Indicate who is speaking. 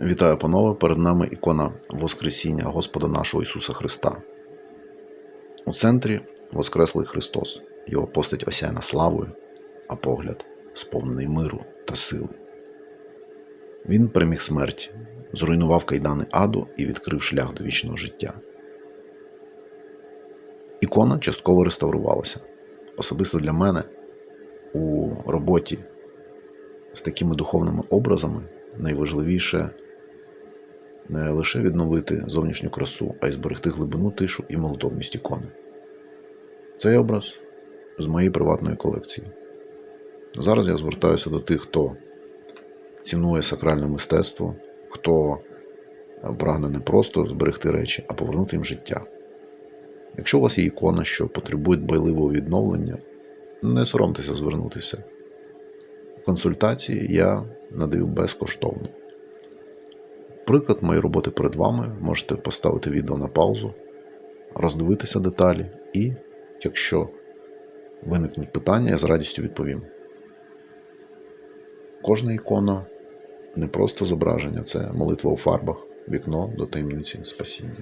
Speaker 1: Вітаю, панове! Перед нами ікона Воскресіння Господа нашого Ісуса Христа. У центрі Воскреслий Христос, Його постать осяяна славою, а погляд сповнений миру та сили. Він переміг смерть, зруйнував кайдани аду і відкрив шлях до вічного життя. Ікона частково реставрувалася. Особисто для мене у роботі з такими духовними образами найважливіше не лише відновити зовнішню красу, а й зберегти глибину тишу і молитовність ікони. Цей образ з моєї приватної колекції. Зараз я звертаюся до тих, хто цінує сакральне мистецтво, хто прагне не просто зберегти речі, а повернути їм життя. Якщо у вас є ікона, що потребує дбайливого відновлення, не соромтеся звернутися. Консультації я надаю безкоштовно. Приклад моєї роботи перед вами можете поставити відео на паузу, роздивитися деталі і, якщо виникнуть питання, я з радістю відповім. Кожна ікона не просто зображення, це молитва у фарбах, вікно до таємниці спасіння.